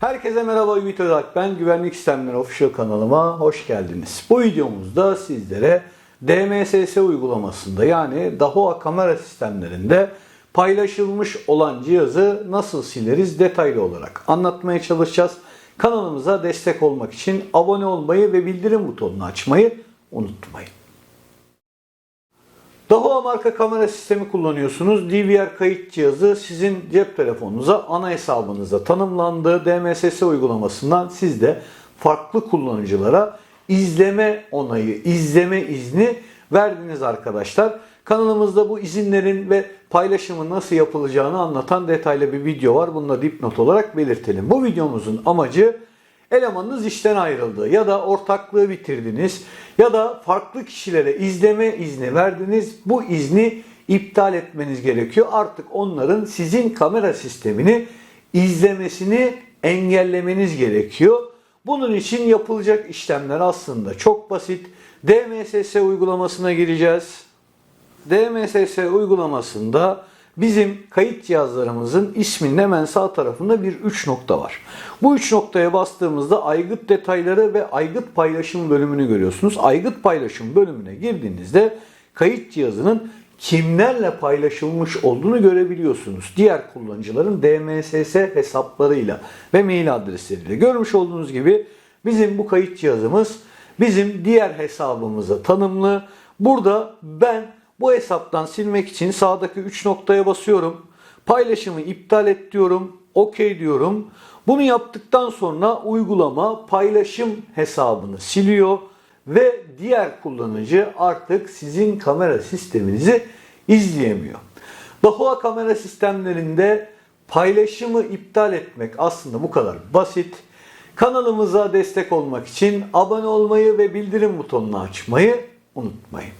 Herkese merhaba Ümit Özak. Ben Güvenlik Sistemleri Official kanalıma hoş geldiniz. Bu videomuzda sizlere DMSS uygulamasında yani DAHOA kamera sistemlerinde paylaşılmış olan cihazı nasıl sileriz detaylı olarak anlatmaya çalışacağız. Kanalımıza destek olmak için abone olmayı ve bildirim butonunu açmayı unutmayın. Dahua marka kamera sistemi kullanıyorsunuz. DVR kayıt cihazı sizin cep telefonunuza ana hesabınıza tanımlandığı DMSS uygulamasından siz de farklı kullanıcılara izleme onayı, izleme izni verdiniz arkadaşlar. Kanalımızda bu izinlerin ve paylaşımın nasıl yapılacağını anlatan detaylı bir video var. Bunu da dipnot olarak belirtelim. Bu videomuzun amacı elemanınız işten ayrıldı ya da ortaklığı bitirdiniz ya da farklı kişilere izleme izni verdiniz. Bu izni iptal etmeniz gerekiyor. Artık onların sizin kamera sistemini izlemesini engellemeniz gerekiyor. Bunun için yapılacak işlemler aslında çok basit. DMSS uygulamasına gireceğiz. DMSS uygulamasında bizim kayıt cihazlarımızın isminin hemen sağ tarafında bir 3 nokta var. Bu 3 noktaya bastığımızda aygıt detayları ve aygıt paylaşım bölümünü görüyorsunuz. Aygıt paylaşım bölümüne girdiğinizde kayıt cihazının kimlerle paylaşılmış olduğunu görebiliyorsunuz. Diğer kullanıcıların DMSS hesaplarıyla ve mail adresleriyle. Görmüş olduğunuz gibi bizim bu kayıt cihazımız bizim diğer hesabımıza tanımlı. Burada ben bu hesaptan silmek için sağdaki 3 noktaya basıyorum. Paylaşımı iptal et diyorum. OK diyorum. Bunu yaptıktan sonra uygulama paylaşım hesabını siliyor ve diğer kullanıcı artık sizin kamera sisteminizi izleyemiyor. Dahua kamera sistemlerinde paylaşımı iptal etmek aslında bu kadar basit. Kanalımıza destek olmak için abone olmayı ve bildirim butonunu açmayı unutmayın.